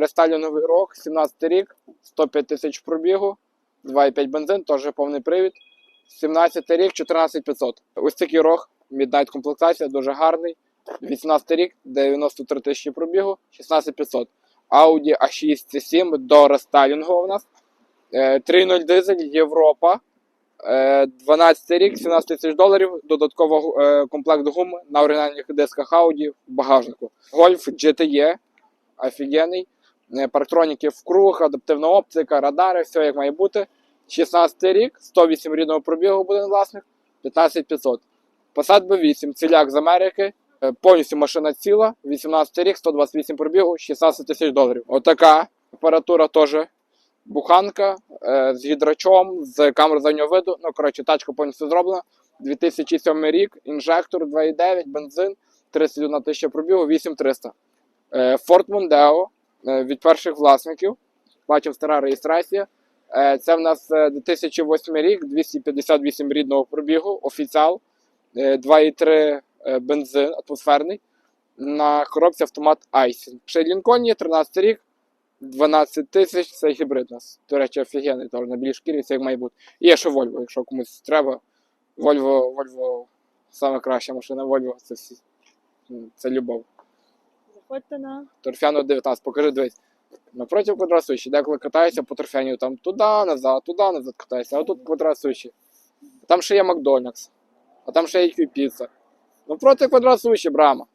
Е, Рестайлінговий рок, 17 рік, 105 тисяч пробігу, 2,5 бензин, теж повний привід. 17 рік, 14500. Ось такий рог, Midnight комплектація, дуже гарний. 18 рік, 93 тисячі пробігу, 16500. Audi A6 C7 до рестайлінгу у нас. Е, 3.0 дизель, Європа. Е, 12 рік, 17 тисяч доларів, додатково е, комплект гуми на оригінальних дисках Audi в багажнику. Golf GTE, офігенний. Е, Парктроніки в круг, адаптивна оптика, радари, все як має бути. 16 рік, 108 рідного пробігу буде власник, 15500. Passat B8, ціляк з Америки, е, повністю машина ціла, 18 рік, 128 пробігу, 16 тисяч доларів. Отака апаратура теж буханка е, з гідрачом, з камерою заднього виду. Ну, коротше, тачка повністю зроблена. 2007 рік, інжектор 2,9, бензин, 31 тисяча пробігу, 8300. Е, Ford Mondeo е, від перших власників. Бачимо стара реєстрація. Е, Це в нас е, 2008 рік, 258 рідного пробігу, офіціал, е, 2,3 е, бензин атмосферний. На коробці автомат Айсін. Ще є 13 рік, 12 тисяч, це гібрид у нас. До речі, офігенний, теж на білій шкірі, це як має бути. І є ще Volvo, якщо комусь треба. Volvo, Volvo саме машина Volvo, це всі. Це любов. Заходьте на Торфяну 19, покажи, дивись. Напротив квадрат суші, деколи катаюся по торфяню, там туди, назад, туди, назад катаюся, а тут квадрат суші. Там ще є Макдональдс, а там ще є піца. Напроти квадрат суші, брама.